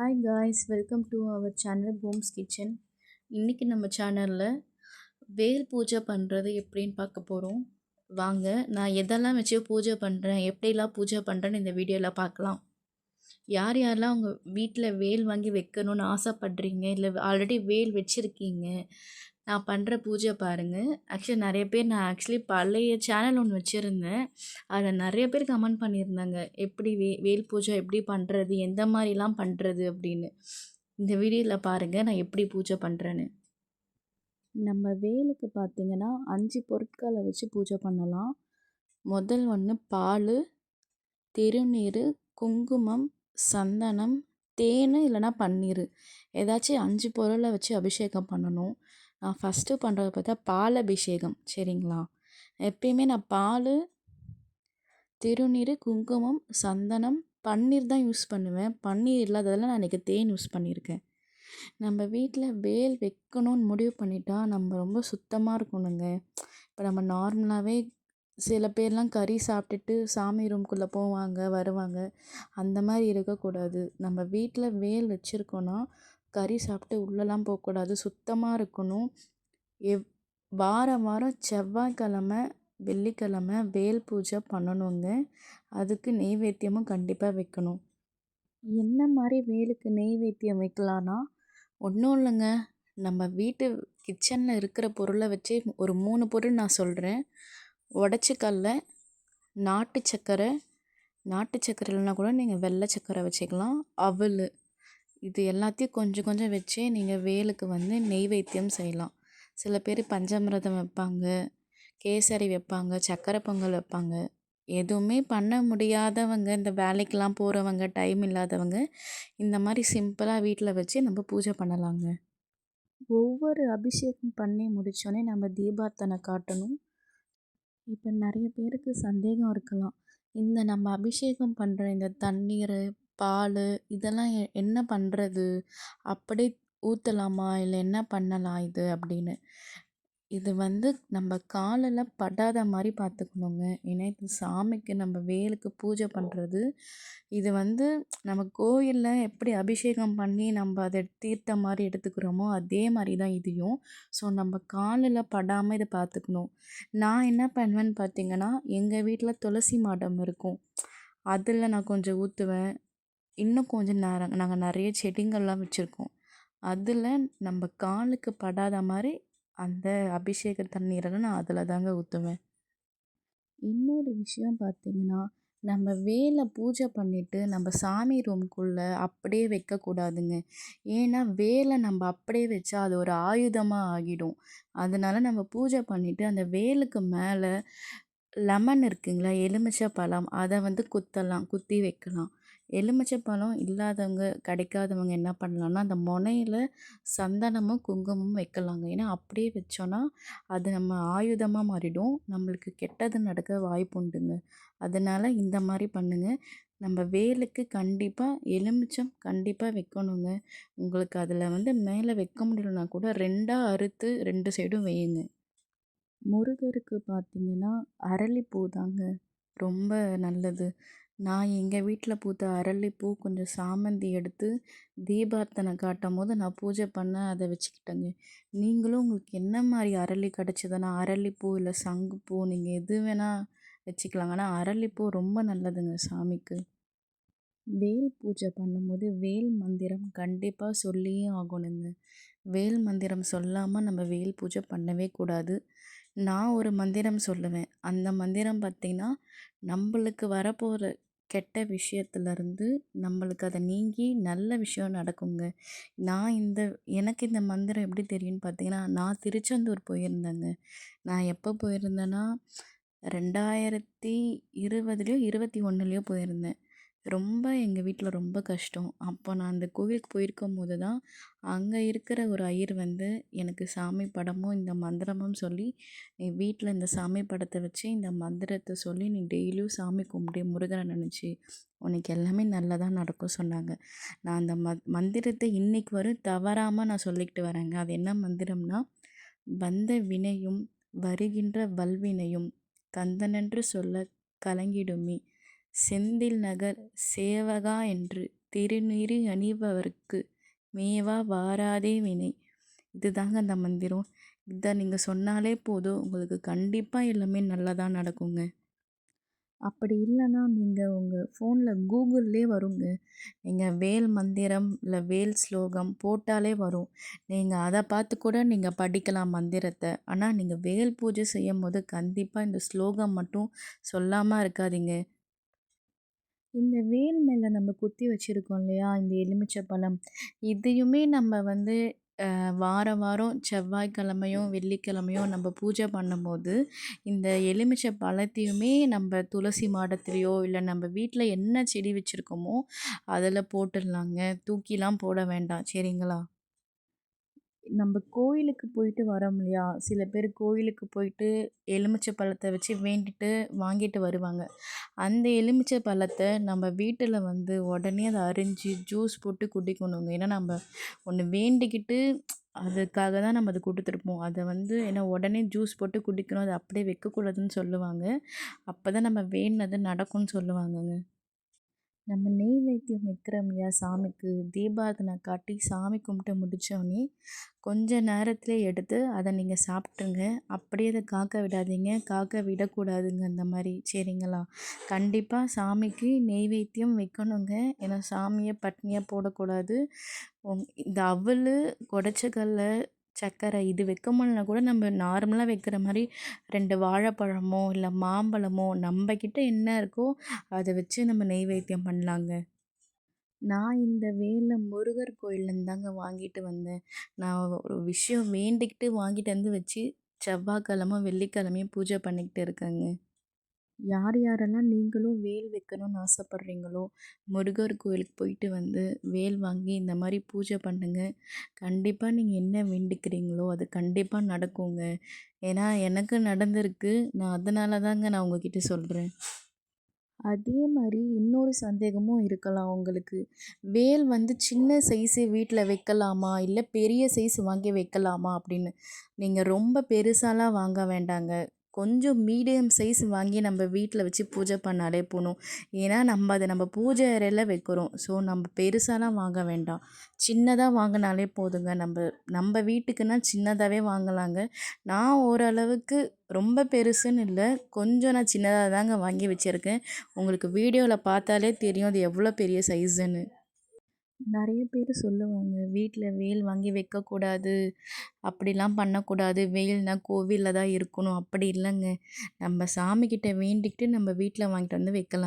Hi guys welcome to our channel பூம்ஸ் kitchen இன்றைக்கி நம்ம சேனலில் வேல் பூஜை பண்ணுறது எப்படின்னு பார்க்க போகிறோம் வாங்க நான் எதெல்லாம் வச்சு பூஜை பண்ணுறேன் எப்படிலாம் பூஜை பண்ணுறேன்னு இந்த வீடியோவில் பார்க்கலாம். யார் யாரெல்லாம் உங்கள் வீட்டில் வேல் வாங்கி வைக்கணும்னு ஆசைப்படுறீங்க இல்லை ஆல்ரெடி வேல் வச்சுருக்கீங்க நான் பண்ணுற பூஜை பாருங்கள் ஆக்சுவலி நிறைய பேர் நான் ஆக்சுவலி பழைய சேனல் ஒன்று வச்சுருந்தேன். அதில் நிறைய பேர் கமெண்ட் பண்ணியிருந்தாங்க. எப்படி வே வேல் பூஜை எப்படி பண்ணுறது எந்த மாதிரிலாம் பண்ணுறது அப்படின்னு. இந்த வீடியோவில் பாருங்கள் நான் எப்படி பூஜை பண்ணுறேன்னு நம்ம வேலுக்கு பார்த்திங்கன்னா அஞ்சு பொருட்களை வச்சு பூஜை பண்ணலாம். முதல் ஒன்று பால் திருநீர் குங்குமம் சந்தனம் தேன் இல்லைனா பன்னீர். ஏதாச்சும் அஞ்சு பொருளை வச்சு அபிஷேகம் பண்ணணும். நான் ஃபஸ்ட்டு பண்ணுறது பார்த்தா பால் அபிஷேகம். சரிங்களா? எப்பயுமே நான் பால் திருநீர் குங்குமம் சந்தனம் பன்னீர் தான் யூஸ் பண்ணுவேன். பன்னீர் இல்லாததெல்லாம் நான் இன்றைக்கி தேன் யூஸ் பண்ணியிருக்கேன். நம்ம வீட்டில் வேல் வைக்கணும்னு முடிவு பண்ணிட்டா நம்ம ரொம்ப சுத்தமாக இருக்கணுங்க. இப்போ நம்ம நார்மலாகவே சில பேர்லாம் கறி சாப்பிட்டுட்டு சாமி ரூம்குள்ளே போவாங்க வருவாங்க. அந்த மாதிரி இருக்கக்கூடாது. நம்ம வீட்டில் வேல் வச்சுருக்கோன்னா கறி சாப்பிட்டு உள்ளெல்லாம் போகக்கூடாது. சுத்தமாக இருக்கணும். எவ் வாரம் வாரம் செவ்வாய்க்கிழம வெள்ளிக்கிழம வேல் பூஜை பண்ணணுங்க. அதுக்கு நெய்வேத்தியமும் கண்டிப்பாக வைக்கணும். என்ன மாதிரி வேலுக்கு நெய்வேத்தியம் வைக்கலான்னா ஒன்றும் இல்லைங்க. நம்ம வீட்டு கிச்சனில் இருக்கிற பொருளை வச்சு ஒரு மூணு பொருள் நான் சொல்கிறேன் உடச்சிக்கல்ல நாட்டு சக்கரை நாட்டு சக்கரை இல்லைனா கூட நீங்கள் வெள்ளை சக்கரை வச்சுக்கலாம். அவல் இது எல்லாத்தையும் கொஞ்சம் கொஞ்சம் வச்சே நீங்கள் வேலுக்கு வந்து நெய்வேத்தியம் செய்யலாம். சில பேர் பஞ்சமிரதம் வைப்பாங்க கேசரி வைப்பாங்க சக்கரை பொங்கல் வைப்பாங்க. எதுவுமே பண்ண முடியாதவங்க இந்த வேலைக்கெலாம் போகிறவங்க டைம் இல்லாதவங்க இந்த மாதிரி சிம்பிளாக வீட்டில் வச்சு நம்ம பூஜை பண்ணலாங்க. ஒவ்வொரு அபிஷேகம் பண்ணி முடித்தோடனே நம்ம தீபார்த்தனை காட்டணும். இப்போ நிறைய பேருக்கு சந்தேகம் இருக்கலாம். இந்த நம்ம அபிஷேகம் பண்ணுற இந்த தண்ணீர் பால் இதெல்லாம் எ என்ன பண்ணுறது அப்படியே ஊற்றலாமா இல்லை என்ன பண்ணலாம் இது? அப்படின்னு. இது வந்து நம்ம காலில் படாத மாதிரி பார்த்துக்கணுங்க ஏன்னா இது சாமிக்கு நம்ம வேலுக்கு பூஜை பண்ணுறது இது வந்து நம்ம கோயிலில் எப்படி அபிஷேகம் பண்ணி நம்ம அதை தீர்த்த மாதிரி எடுத்துக்கிறோமோ அதே மாதிரி தான் இதையும். ஸோ நம்ம காலில் படாமல் இதை பார்த்துக்கணும் நான் என்ன பண்ணுவேன்னு பார்த்தீங்கன்னா எங்கள் வீட்டில் துளசி மாடம் இருக்கும். அதில் நான் கொஞ்சம் ஊற்றுவேன் இன்னும் கொஞ்சம் நேரம் நாங்கள் நிறைய செடிங்கள்லாம் வச்சுருக்கோம். அதில் நம்ம காலுக்கு படாத மாதிரி அந்த அபிஷேக தண்ணீரெல்லாம் நான் அதில் தாங்க ஊற்றுவேன் இன்னொரு விஷயம் பார்த்திங்கன்னா நம்ம வேலை பூஜை பண்ணிவிட்டு நம்ம சாமி ரூம்குள்ளே அப்படியே வைக்கக்கூடாதுங்க. ஏன்னா வேலை நம்ம அப்படியே வச்சா அது ஒரு ஆயுதமாக ஆகிடும். அதனால் நம்ம பூஜை பண்ணிவிட்டு அந்த வேலுக்கு மேலே லெமன் இருக்குங்களா எலுமிச்சை பழம் அதை வந்து குத்தலாம் குத்தி வைக்கலாம். எலுமிச்சை பழம் இல்லாதவங்க கிடைக்காதவங்க என்ன பண்ணலான்னா அந்த முனையில் சந்தனமும் குங்குமமும் வைக்கலாங்க. ஏன்னா அப்படியே வச்சோன்னா அது நம்ம ஆயுதமாக மாறிடும். நம்மளுக்கு கெட்டது நடக்க வாய்ப்பு உண்டுங்க. அதனால் இந்த மாதிரி பண்ணுங்கள் நம்ம வேலுக்கு கண்டிப்பாக எலுமிச்சம் கண்டிப்பாக வைக்கணுங்க. உங்களுக்கு அதில் வந்து மேலே வைக்க முடியலனா கூட ரெண்டாக அறுத்து ரெண்டு சைடும் வையுங்க. முருகருக்கு பார்த்திங்கன்னா அரளிப்பூ தாங்க ரொம்ப நல்லது. நான் எங்கள் வீட்டில் பூத்த அரளிப்பூ கொஞ்சம் சாமந்தி எடுத்து தீபார்த்தனை காட்டும் போது நான் பூஜை பண்ண அதை வச்சுக்கிட்டேங்க. நீங்களும் உங்களுக்கு என்ன மாதிரி அரளி கிடச்சிதுன்னா அரளிப்பூ இல்லை சங்குப்பூ நீங்கள் எது வேணால் வச்சுக்கலாங்க. ஆனால் அரளிப்பூ ரொம்ப நல்லதுங்க சாமிக்கு. வேல் பூஜை பண்ணும்போது வேல் மந்திரம் கண்டிப்பாக சொல்லியே ஆகணுங்க. வேல் மந்திரம் சொல்லாமல் நம்ம வேல் பூஜை பண்ணவே கூடாது. நான் ஒரு மந்திரம் சொல்லுவேன். அந்த மந்திரம் பார்த்திங்கன்னா நம்மளுக்கு வரப்போகிற கெட்ட விஷயத்துலேருந்து நம்மளுக்கு அதை நீங்கி நல்ல விஷயம் நடக்குங்க. நான் இந்த எனக்கு இந்த மந்திரம் எப்படி தெரியும்னு பார்த்தீங்கன்னா நான் திருச்செந்தூர் போயிருந்தேங்க. நான் எப்போ போயிருந்தேன்னா ரெண்டாயிரத்தி இருபதுலேயோ இருபத்தி ஒன்றுலேயோ போயிருந்தேன். ரொம்ப எங்கள் வீட்டில் ரொம்ப கஷ்டம். அப்போ நான் அந்த கோவிலுக்கு போயிருக்கும் போது தான் அங்கே இருக்கிற ஒரு ஐயர் வந்து எனக்கு சாமி படமும் இந்த மந்திரமும் சொல்லி நீ வீட்டில் இந்த சாமி படத்தை வச்சு இந்த மந்திரத்தை சொல்லி நீ டெய்லியும் சாமி கும்பிடு முருகனை நினச்சி உனக்கு எல்லாமே நல்லதாக நடக்கும் சொன்னாங்க. நான் அந்த ம மந்திரத்தை இன்றைக்கு வரும் தவறாமல் நான் சொல்லிக்கிட்டு வரேங்க. அது என்ன மந்திரம்னா வந்த வினையும் வருகின்ற வல்வினையும் கந்தனென்று சொல்ல கலங்கிடுமே செந்தில் நகர் சேவகா என்று திருநீறு அணிபவர்க்கு மேவா வாராதே வினை. இதுதாங்க அந்த மந்திரம். இதை நீங்கள் சொன்னாலே போதும். உங்களுக்கு கண்டிப்பாக எல்லாமே நல்லதாக நடக்குங்க. அப்படி இல்லைன்னா நீங்கள் உங்கள் ஃபோனில் கூகுள்லே வருங்க. நீங்கள் வேல் மந்திரம் இல்லை வேல் ஸ்லோகம் போட்டாலே வரும். நீங்கள் அதை பார்த்து கூட நீங்கள் படிக்கலாம் மந்திரத்தை. ஆனால் நீங்கள் வேல் பூஜை செய்யும் போது கண்டிப்பாக இந்த ஸ்லோகம் மட்டும் சொல்லாமல் இருக்காதீங்க. இந்த வேல் மேலே நம்ம குத்தி வச்சுருக்கோம் இல்லையா? இந்த எலுமிச்சை பழம் இதையுமே நம்ம வந்து வாரம் வாரம் செவ்வாய்க்கிழமையும் வெள்ளிக்கிழமையும் நம்ம பூஜை பண்ணும்போது இந்த எலுமிச்சை பழத்தையுமே நம்ம துளசி மாடத்துலேயோ இல்லை நம்ம வீட்டில் என்ன செடி வச்சுருக்கோமோ அதில் போட்டுடலாங்க தூக்கிலாம் போட வேண்டாம். சரிங்களா? நம்ம கோயிலுக்கு போயிட்டு வரோம் இல்லையா? சில பேர் கோயிலுக்கு போயிட்டு எலுமிச்சை பழத்தை வச்சு வேண்டிட்டு வாங்கிட்டு வருவாங்க. அந்த எலுமிச்சை பழத்தை நம்ம வீட்டில் வந்து உடனே அதை அரிஞ்சு ஜூஸ் போட்டு குடிக்கணுங்க. ஏன்னா நம்ம ஒன்று வேண்டிக்கிட்டு அதுக்காக தான் நம்ம அதை கொடுத்துருப்போம். அதை வந்து ஏன்னா உடனே ஜூஸ் போட்டு குடிக்கணும். அதை அப்படியே வைக்கக்கூடாதுன்னு சொல்லுவாங்க. அப்போ தான் நம்ம வேண்டினது நடக்கும்னு சொல்லுவாங்கங்க. நம்ம நெய் வைக்கிறோம் இல்லையா சாமிக்கு? தீபாரதனை காட்டி சாமி கும்பிட்டு முடித்தோடனே கொஞ்ச நேரத்தில் எடுத்து அதை நீங்கள் சாப்பிட்ருங்க அப்படியே அதை காக்க விடாதீங்க. காக்க விடக்கூடாதுங்க அந்த மாதிரி. சரிங்களா? கண்டிப்பாக சாமிக்கு நெய்வேத்தியம் வைக்கணுங்க. ஏன்னா சாமியை பட்னியாக போடக்கூடாது. இந்த அவல் குடச்சக்கல்ல சர்க்கரை இது வைக்க முடியலனா கூட நம்ம நார்மலாக வைக்கிற மாதிரி ரெண்டு வாழைப்பழமோ இல்லை மாம்பழமோ நம்மக்கிட்ட என்ன இருக்கோ அதை வச்சு நம்ம நெய்வேத்தியம் பண்ணலாங்க. நான் இந்த வேலை முருகர் கோயிலேருந்து தாங்க வாங்கிட்டு வந்தேன். நான் ஒரு விஷயம் வேண்டிக்கிட்டு வாங்கிட்டு வந்து வச்சு செவ்வாய்க்கிழமை வெள்ளிக்கிழமையும் பூஜை பண்ணிக்கிட்டு இருக்கேங்க. யார் யாரெல்லாம் நீங்களும் வேல் வைக்கணும்னு ஆசைப்பட்றீங்களோ முருகர் கோயிலுக்கு போயிட்டு வந்து வேல் வாங்கி இந்த மாதிரி பூஜை பண்ணுங்க. கண்டிப்பாக நீங்கள் என்ன வேண்டிக்கிறீங்களோ அது கண்டிப்பாக நடக்குங்க. ஏன்னா எனக்கு நடந்திருக்கு. நான் அதனால தாங்க நான் உங்ககிட்ட சொல்கிறேன் அதே மாதிரி இன்னொரு சந்தேகமும் இருக்கலாம் உங்களுக்கு. வேல் வந்து சின்ன சைஸு வீட்டில் வைக்கலாமா? இல்லை பெரிய சைஸ் வாங்கி வைக்கலாமா? அப்படின்னு. நீங்கள் ரொம்ப பெருசாலாம் வாங்க வேண்டாங்க. கொஞ்சம் மீடியம் சைஸ் வாங்கி நம்ம வீட்டில் வச்சு பூஜை பண்ணாலே போகணும் ஏன்னா நம்ம அதை நம்ம பூஜை அறையில் வைக்கிறோம். ஸோ நம்ம பெருசாலாம் வாங்க வேண்டாம். சின்னதாக வாங்கினாலே போதுங்க. நம்ம நம்ம வீட்டுக்குன்னா சின்னதாகவே வாங்கலாங்க. நான் ஓரளவுக்கு ரொம்ப பெருசுன்னு இல்லை. கொஞ்சம் நான் சின்னதாக தாங்க வாங்கி வச்சுருக்கேன். உங்களுக்கு வீடியோவில் பார்த்தாலே தெரியும் அது எவ்வளோ பெரிய சைஸுன்னு. நிறைய பேர் சொல்லுவாங்க வீட்டில் வேல் வாங்கி வைக்கக்கூடாது அப்படிலாம் பண்ணக்கூடாது. வேல்னால் கோவிலில் தான் இருக்கணும். அப்படி இல்லைங்க. நம்ம சாமிக்கிட்ட வேண்டிக்கிட்டு நம்ம வீட்டில் வாங்கிட்டு வந்து வைக்கலாம்.